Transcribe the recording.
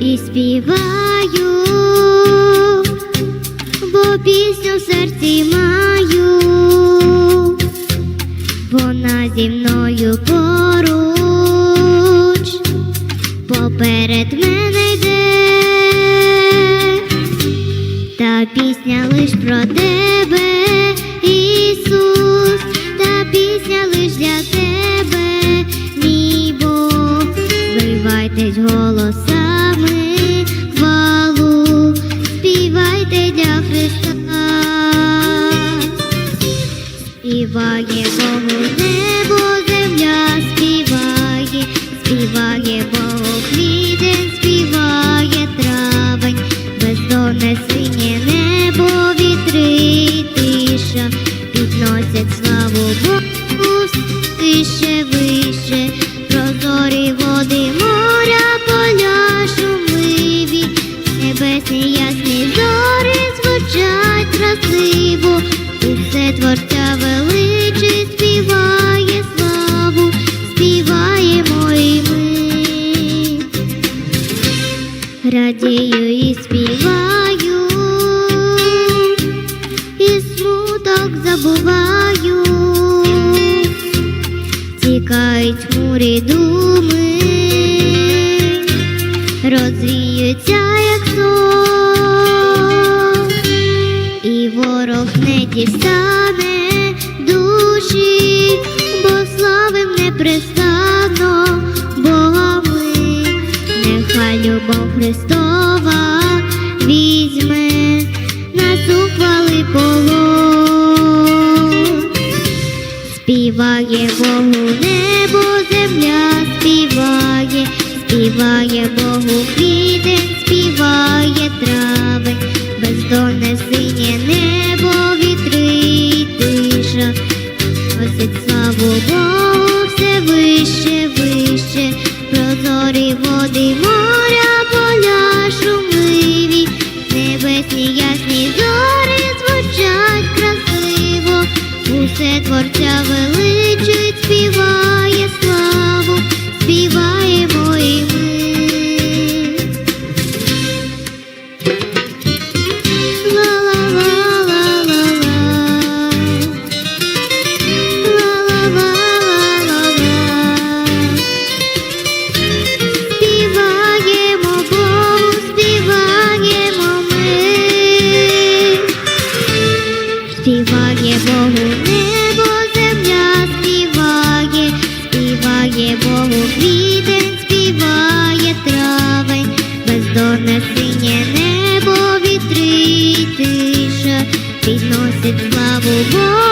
і співаю, бо пісню в серці маю, вона зі мною поруч, поперед мене йде, та пісня лиш про тебе, Ісус, та пісня лиш для тебе, небо, земля співає, співає Богу квітень, співає травень, бездонне синє небо, вітри тиша, підносять славу Богу вище, вище, прозорі води моря, поля шумливі, небесні ясні зорі звучать красиво, і все творця величий Радію і співаю, і смуток забуваю, тікають хмурі думи, розвіються, як сон, і ворог не дістане душі, бо славим непрестанно любов Христова візьме нас у полон. Співає Богу небо, земля співає, співає Богу квітень, співає трави, бездонне синє небо, вітри тиша, носить славу Богу все вище, творця величить, співає співає травень, бездонне синє небо, вітри тиша, підносить славу Богу